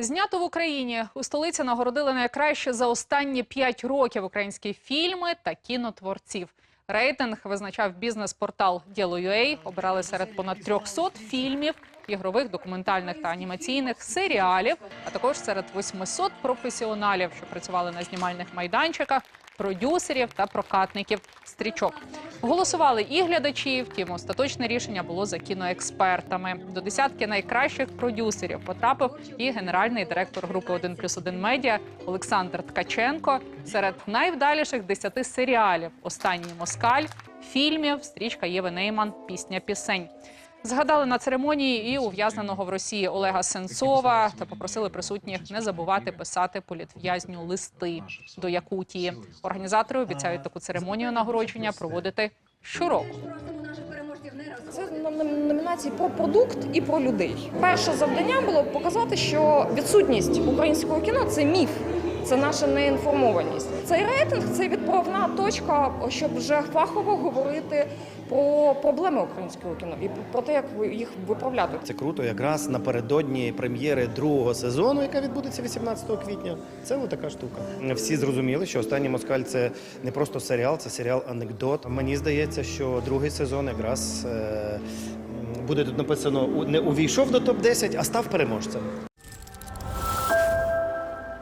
Знято в Україні у столиці нагородили найкраще за останні п'ять років українські фільми та кінотворців. Рейтинг визначав бізнес-портал Діло.ua. Обирали серед понад 300 фільмів, ігрових, документальних та анімаційних серіалів, а також серед 800 професіоналів, що працювали на знімальних майданчиках, продюсерів та прокатників стрічок. Голосували і глядачі, втім, остаточне рішення було за кіноекспертами. До десятки найкращих продюсерів потрапив і генеральний директор групи «1 плюс 1 медіа Олександр Ткаченко. Серед найвдаліших десяти серіалів Останній москаль, фільмів, стрічка Єви Нейман, пісня пісень. Згадали на церемонії і ув'язненого в Росії Олега Сенцова та попросили присутніх не забувати писати політв'язню листи до Якутії. Організатори обіцяють таку церемонію нагородження проводити щороку. Це ном- номінації про продукт і про людей. Перше завдання було показати, що відсутність українського кіно це міф. Це наша неінформованість. Цей рейтинг це відправна точка, щоб вже фахово говорити про проблеми українського кіно і про те, як їх виправляти. Це круто, якраз напередодні прем'єри другого сезону, яка відбудеться 18 квітня. Це отака штука. Всі зрозуміли, що останній москаль це не просто серіал, це серіал анекдот. Мені здається, що другий сезон якраз е, буде тут написано не увійшов до топ 10 а став переможцем.